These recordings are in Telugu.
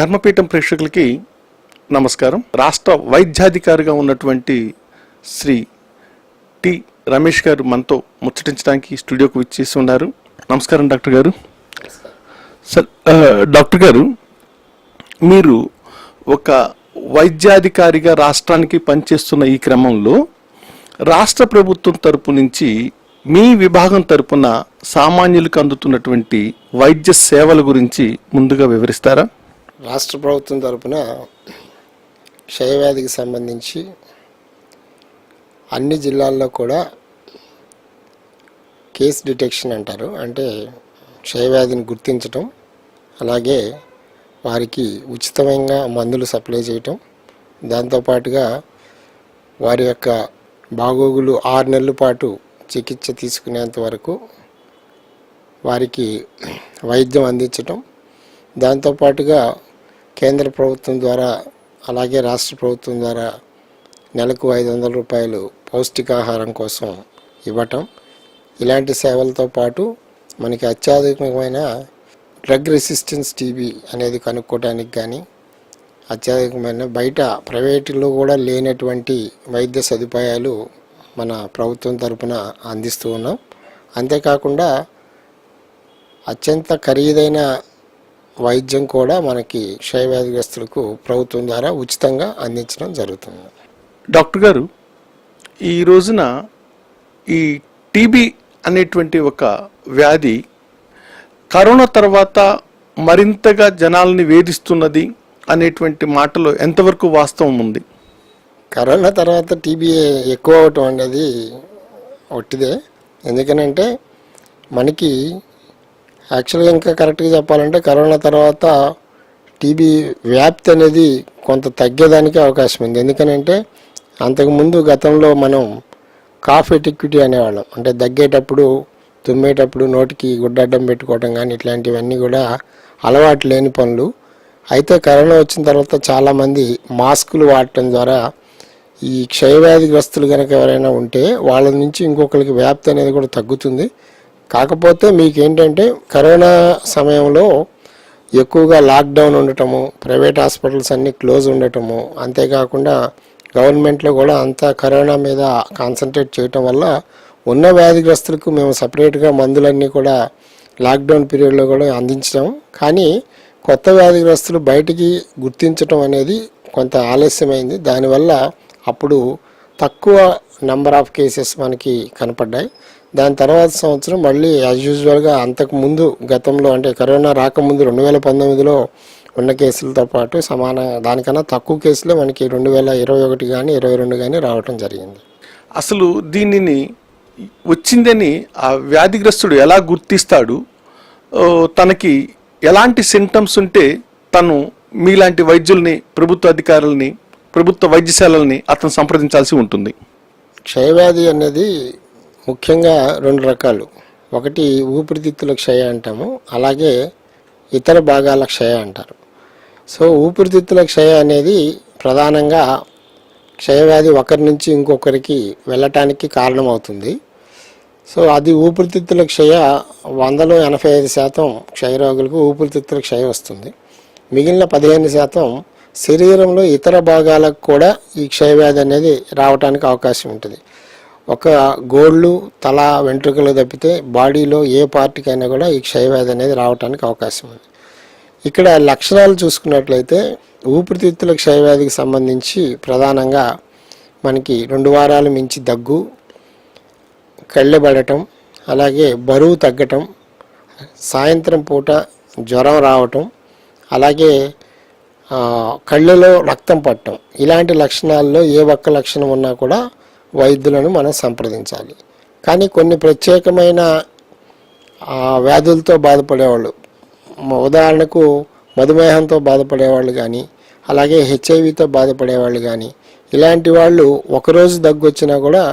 ధర్మపీఠం ప్రేక్షకులకి నమస్కారం. రాష్ట్ర వైద్యాధికారిగా ఉన్నటువంటి శ్రీ టి రమేష్ గారు మనతో ముచ్చటించడానికి స్టూడియోకు విచ్చేసి ఉన్నారు. నమస్కారం డాక్టర్ గారు. సార్ డాక్టర్ గారు మీరు ఒక వైద్యాధికారిగా రాష్ట్రానికి పనిచేస్తున్న ఈ క్రమంలో రాష్ట్ర ప్రభుత్వం తరపు నుంచి మీ విభాగం తరపున సామాన్యులకు అందుతున్నటువంటి వైద్య సేవల గురించి ముందుగా వివరిస్తారా? రాష్ట్ర ప్రభుత్వం తరపున క్షయవ్యాధికి సంబంధించి అన్ని జిల్లాల్లో కూడా కేస్ డిటెక్షన్ అంటారు. అంటే క్షయవ్యాధిని గుర్తించటం అలాగే వారికి ఉచితమైన మందులు సప్లై చేయటం. దాంతోపాటుగా వారి యొక్క బాగోగులు ఆరు నెలల పాటు చికిత్స తీసుకునేంత వరకు వారికి వైద్యం అందించటం. దాంతోపాటుగా కేంద్ర ప్రభుత్వం ద్వారా అలాగే రాష్ట్ర ప్రభుత్వం ద్వారా నెలకు ఐదు వందల రూపాయలు పౌష్టికాహారం కోసం ఇవ్వటం. ఇలాంటి సేవలతో పాటు మనకి అత్యాధునికమైన డ్రగ్ రెసిస్టెన్స్ టీబీ అనేది కనుక్కోవడానికి కానీ అత్యాధునికమైన బయట ప్రైవేటులో కూడా లేనటువంటి వైద్య సదుపాయాలు మన ప్రభుత్వం తరపున అందిస్తూ ఉన్నాం. అంతేకాకుండా అత్యంత ఖరీదైన వైద్యం కూడా మనకి క్షయవ్యాధిగ్రస్తులకు ప్రభుత్వం ద్వారా ఉచితంగా అందించడం జరుగుతుంది. డాక్టర్ గారు ఈ రోజున ఈ టీబీ అనేటువంటి ఒక వ్యాధి కరోనా తర్వాత మరింతగా జనాల్ని వేధిస్తున్నది అనేటువంటి మాటలో ఎంతవరకు వాస్తవం ఉంది? కరోనా తర్వాత టీబీ ఎక్కువ అవటం అనేది ఒట్టిదే. ఎందుకనంటే మనకి యాక్చువల్గా ఇంకా కరెక్ట్గా చెప్పాలంటే కరోనా తర్వాత టీబీ వ్యాప్తి అనేది కొంత తగ్గేదానికి అవకాశం ఉంది. ఎందుకనంటే అంతకుముందు గతంలో మనం కాఫ్ ఎటిక్విటీ అనేవాళ్ళం. అంటే దగ్గేటప్పుడు తుమ్మేటప్పుడు నోటికి గుడ్డడ్డం పెట్టుకోవడం కానీ ఇట్లాంటివన్నీ కూడా అలవాటు లేని పనులు. అయితే కరోనా వచ్చిన తర్వాత చాలామంది మాస్కులు వాడటం ద్వారా ఈ క్షయవ్యాధిగ్రస్తులు కనుక ఎవరైనా ఉంటే వాళ్ళ నుంచి ఇంకొకరికి వ్యాప్తి అనేది కూడా తగ్గుతుంది. కాకపోతే మీకు ఏంటంటే కరోనా సమయంలో ఎక్కువగా లాక్డౌన్ ఉండటము ప్రైవేట్ హాస్పిటల్స్ అన్నీ క్లోజ్ ఉండటము అంతేకాకుండా గవర్నమెంట్లో కూడా అంతా కరోనా మీద కాన్సన్ట్రేట్ చేయటం వల్ల ఉన్న వ్యాధిగ్రస్తులకు మేము సపరేట్గా మందులన్నీ కూడా లాక్డౌన్ పీరియడ్లో కూడా అందించడం. కానీ కొత్త వ్యాధిగ్రస్తులు బయటికి గుర్తించడం అనేది కొంత ఆలస్యమైంది. దానివల్ల అప్పుడు తక్కువ నంబర్ ఆఫ్ కేసెస్ మనకి కనపడ్డాయి. దాని తర్వాత సంవత్సరం మళ్ళీ యాజ్ యూజువల్గా అంతకు ముందు గతంలో అంటే కరోనా రాకముందు రెండు వేల పంతొమ్మిదిలో ఉన్న కేసులతో పాటు సమాన దానికన్నా తక్కువ కేసులే మనకి రెండు వేల ఇరవై ఒకటి కానీ ఇరవై రెండు కానీ రావటం జరిగింది. అసలు దీనిని వచ్చిందని ఆ వ్యాధిగ్రస్తుడు ఎలా గుర్తిస్తాడు? తనకి ఎలాంటి సింటమ్స్ ఉంటే తను మీలాంటి వైద్యుల్ని ప్రభుత్వ అధికారుల్ని ప్రభుత్వ వైద్యశాలల్ని అతను సంప్రదించాల్సి ఉంటుంది? క్షయవ్యాధి అనేది ముఖ్యంగా రెండు రకాలు. ఒకటి ఊపిరితిత్తుల క్షయ అంటాము. అలాగే ఇతర భాగాల క్షయ అంటారు. సో ఊపిరితిత్తుల క్షయ అనేది ప్రధానంగా క్షయవ్యాధి ఒకరి నుంచి ఇంకొకరికి వెళ్ళటానికి కారణమవుతుంది. సో అది ఊపిరితిత్తుల క్షయ వందలో ఎనభై ఐదు శాతం క్షయరోగులకు ఊపిరితిత్తుల క్షయ వస్తుంది. మిగిలిన పదిహేను శాతం శరీరంలో ఇతర భాగాలకు కూడా ఈ క్షయవ్యాధి అనేది రావడానికి అవకాశం ఉంటుంది. ఒక గోళ్ళు తల వెంట్రుకలు తప్పితే బాడీలో ఏ పార్టీకైనా కూడా ఈ క్షయవ్యాధి అనేది రావడానికి అవకాశం ఉంది. ఇక్కడ లక్షణాలు చూసుకున్నట్లయితే ఊపిరితిత్తుల క్షయవ్యాధికి సంబంధించి ప్రధానంగా మనకి రెండు వారాలు మించి దగ్గు కళ్ళెబడటం అలాగే బరువు తగ్గటం సాయంత్రం పూట జ్వరం రావటం అలాగే కళ్ళలో రక్తం పట్టడం. ఇలాంటి లక్షణాల్లో ఏ ఒక్క లక్షణం ఉన్నా కూడా వైద్యులను మనం సంప్రదించాలి. కానీ కొన్ని ప్రత్యేకమైన వ్యాధులతో బాధపడేవాళ్ళు ఉదాహరణకు మధుమేహంతో బాధపడేవాళ్ళు కానీ అలాగే హెచ్ఐవితో బాధపడేవాళ్ళు కానీ ఇలాంటి వాళ్ళు ఒకరోజు దగ్గు వచ్చినా కూడా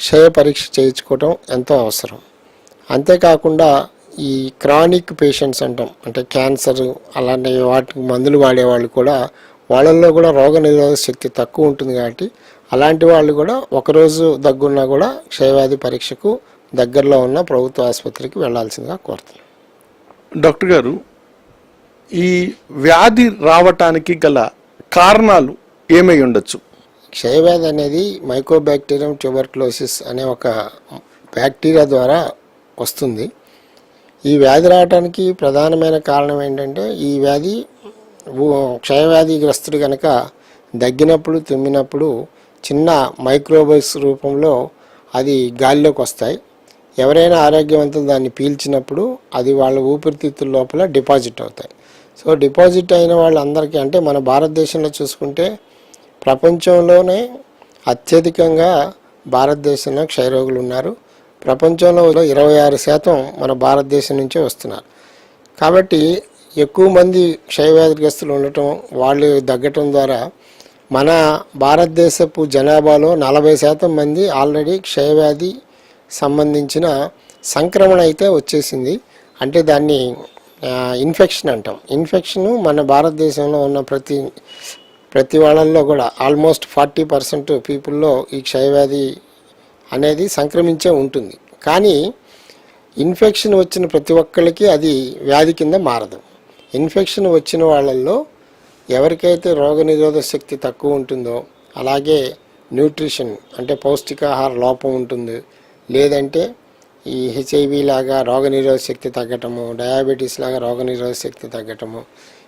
క్షయ పరీక్ష చేయించుకోవటం ఎంతో అవసరం. అంతేకాకుండా ఈ క్రానిక్ పేషెంట్స్ అంటాం అంటే క్యాన్సర్ అలాంటి వాటికి మందులు వాడేవాళ్ళు కూడా వాళ్ళల్లో కూడా రోగ నిరోధక శక్తి తక్కువ ఉంటుంది కాబట్టి అలాంటి వాళ్ళు కూడా ఒకరోజు దగ్గున్నా కూడా క్షయవ్యాధి పరీక్షకు దగ్గరలో ఉన్న ప్రభుత్వ ఆసుపత్రికి వెళ్ళాల్సిందిగా కోరుతున్నాను డాక్టర్ గారు ఈ వ్యాధి రావటానికి గల కారణాలు ఏమై ఉండొచ్చు? క్షయవ్యాధి అనేది మైకోబాక్టీరియం ట్యూబర్క్లోసిస్ అనే ఒక బ్యాక్టీరియా ద్వారా వస్తుంది. ఈ వ్యాధి రావడానికి ప్రధానమైన కారణం ఏంటంటే ఈ వ్యాధి క్షయవ్యాధిగ్రస్తుడు కనుక దగ్గినప్పుడు తుమ్మినప్పుడు చిన్న మైక్రోబస్ రూపంలో అది గాలిలోకి వస్తాయి. ఎవరైనా ఆరోగ్యవంతులు దాన్ని పీల్చినప్పుడు అది వాళ్ళ ఊపిరితిత్తుల లోపల డిపాజిట్ అవుతాయి. సో డిపాజిట్ అయిన వాళ్ళందరికీ అంటే మన భారతదేశంలో చూసుకుంటే ప్రపంచంలోనే అత్యధికంగా భారతదేశంలో క్షయరోగులు ఉన్నారు. ప్రపంచంలో ఇరవై ఆరు శాతం మన భారతదేశం నుంచే వస్తున్నారు. కాబట్టి ఎక్కువ మంది క్షయవ్యాధిగ్రస్తులు ఉండటం వాళ్ళు తగ్గటం ద్వారా మన భారతదేశపు జనాభాలో నలభై శాతం మంది ఆల్రెడీ క్షయవ్యాధి సంబంధించిన సంక్రమణ అయితే వచ్చేసింది. అంటే దాన్ని ఇన్ఫెక్షన్ అంటాం. ఇన్ఫెక్షన్ మన భారతదేశంలో ఉన్న ప్రతి ప్రతి వాళ్ళల్లో కూడా ఆల్మోస్ట్ ఫార్టీ పర్సెంట్ పీపుల్లో ఈ క్షయవ్యాధి అనేది సంక్రమించే ఉంటుంది. కానీ ఇన్ఫెక్షన్ వచ్చిన ప్రతి ఒక్కరికి అది వ్యాధి కింద మారదు. ఇన్ఫెక్షన్ వచ్చిన వాళ్ళల్లో ఎవరికైతే రోగనిరోధక శక్తి తక్కువ ఉంటుందో అలాగే న్యూట్రిషన్ అంటే పౌష్టికాహార లోపం ఉంటుంది. లేదంటే ఈ హెచ్ఐవి లాగా రోగనిరోధక శక్తి తగ్గటము డయాబెటీస్ లాగా రోగనిరోధక శక్తి తగ్గటము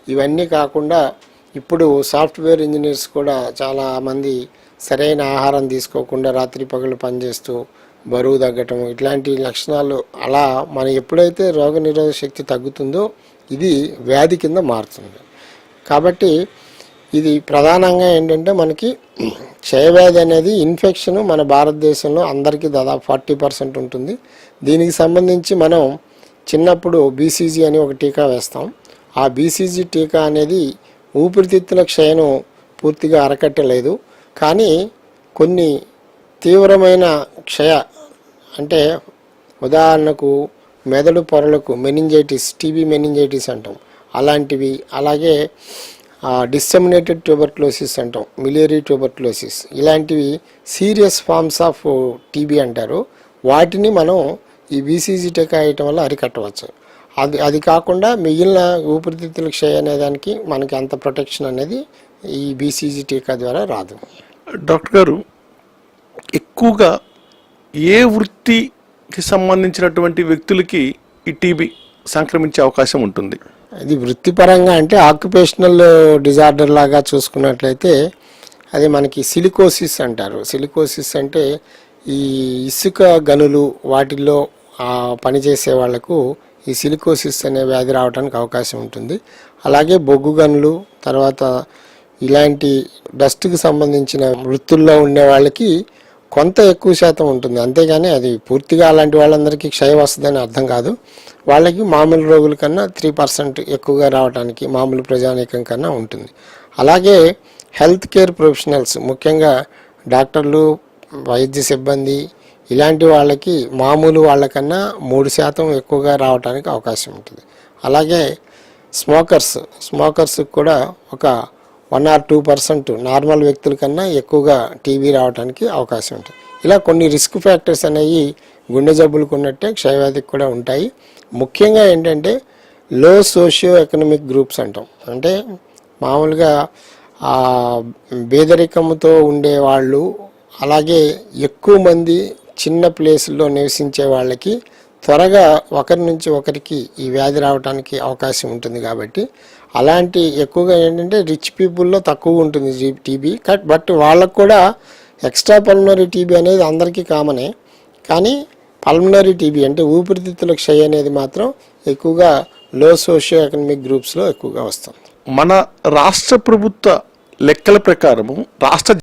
ఇవన్నీ కాకుండా ఇప్పుడు సాఫ్ట్వేర్ ఇంజనీర్స్ కూడా చాలా మంది సరైన ఆహారం తీసుకోకుండా రాత్రి పగలు పనిచేస్తూ బరువు తగ్గటం ఇట్లాంటి లక్షణాలు అలా మనం ఎప్పుడైతే రోగనిరోధక శక్తి తగ్గుతుందో ఇది వ్యాధి కింద మారుతుంది. కాబట్టి ఇది ప్రధానంగా ఏంటంటే మనకి క్షయవ్యాధి అనేది ఇన్ఫెక్షన్ మన భారతదేశంలో అందరికీ దాదాపు ఫార్టీ పర్సెంట్ ఉంటుంది. దీనికి సంబంధించి మనం చిన్నప్పుడు బీసీజీ అని ఒక టీకా వేస్తాం. ఆ బీసీజీ టీకా అనేది ఊపిరితిత్తుల క్షయను పూర్తిగా అరకట్టలేదు. కానీ కొన్ని తీవ్రమైన క్షయ అంటే ఉదాహరణకు మెదడు పొరలకు మెనింజైటిస్ టీబీ మెనింజైటిస్ అంటాం. అలాంటివి. అలాగే డిస్సెమినేటెడ్ ట్యూబర్క్లోసిస్ అంటాం మిలేరీ ట్యూబర్క్లోసిస్ ఇలాంటివి సీరియస్ ఫార్మ్స్ ఆఫ్ టీబీ అంటారు. వాటిని మనం ఈ బీసీజీ టీకా వేయటం వల్ల అరికట్టవచ్చు. అది అది కాకుండా మిగిలిన ఊపిరితిత్తుల క్షయ అనే దానికి మనకి అంత ప్రొటెక్షన్ అనేది ఈ బీసీజీ టీకా ద్వారా రాదు. డాక్టర్ గారు ఎక్కువగా ఏ వృత్తికి సంబంధించినటువంటి వ్యక్తులకి ఈ టీబీ సంక్రమించే అవకాశం ఉంటుంది? ఇది వృత్తిపరంగా అంటే ఆక్యుపేషనల్ డిజార్డర్ లాగా చూసుకున్నట్లయితే అది మనకి సిలికోసిస్ అంటారు. సిలికోసిస్ అంటే ఈ ఇసుక గనులు వాటిల్లో పనిచేసే వాళ్ళకు ఈ సిలికోసిస్ అనే వ్యాధి రావడానికి అవకాశం ఉంటుంది. అలాగే బొగ్గు గనులు తర్వాత ఇలాంటి డస్ట్కి సంబంధించిన వృత్తుల్లో ఉండే వాళ్ళకి కొంత ఎక్కువ శాతం ఉంటుంది. అంతేగాని అది పూర్తిగా అలాంటి వాళ్ళందరికీ క్షయ వస్తుందని అర్థం కాదు. వాళ్ళకి మామూలు రోగుల కన్నా త్రీ పర్సెంట్ ఎక్కువగా రావడానికి మామూలు ప్రజానీకం కన్నా ఉంటుంది. అలాగే హెల్త్ కేర్ ప్రొఫెషనల్స్ ముఖ్యంగా డాక్టర్లు వైద్య సిబ్బంది ఇలాంటి వాళ్ళకి మామూలు వాళ్ళకన్నా మూడు శాతం ఎక్కువగా రావడానికి అవకాశం ఉంటుంది. అలాగే స్మోకర్స్ స్మోకర్స్ కూడా ఒక one or two percent normal వ్యక్తుల కన్నా ఎక్కువగా టీబీ రావడానికి అవకాశం ఉంటుంది. ఇలా కొన్ని రిస్క్ ఫ్యాక్టర్స్ అనేవి గుండె జబ్బులకు ఉన్నట్టే క్షయవ్యాధికి కూడా ఉంటాయి. ముఖ్యంగా ఏంటంటే లో సోషియో ఎకనామిక్ గ్రూప్స్ అంటాం. అంటే మామూలుగా ఆ పేదరికంతో ఉండే వాళ్ళు అలాగే ఎక్కువ మంది చిన్న ప్లేసుల్లో నివసించే వాళ్ళకి త్వరగా ఒకరి నుంచి ఒకరికి ఈ వ్యాధి రావడానికి అవకాశం ఉంటుంది కాబట్టి అలాంటి ఎక్కువగా ఏంటంటే రిచ్ పీపుల్లో తక్కువ ఉంటుంది టీబీ. కట్ బట్ వాళ్ళకు కూడా ఎక్స్ట్రా పల్మనరీ టీబీ అనేది అందరికీ కామనే కానీ పల్మనరీ టీబీ అంటే ఊపిరితిత్తుల క్షయ అనేది మాత్రం ఎక్కువగా లో సోషియో ఎకనామిక్ గ్రూప్స్లో ఎక్కువగా వస్తుంది. మన రాష్ట్ర ప్రభుత్వ లెక్కల ప్రకారము రాష్ట్ర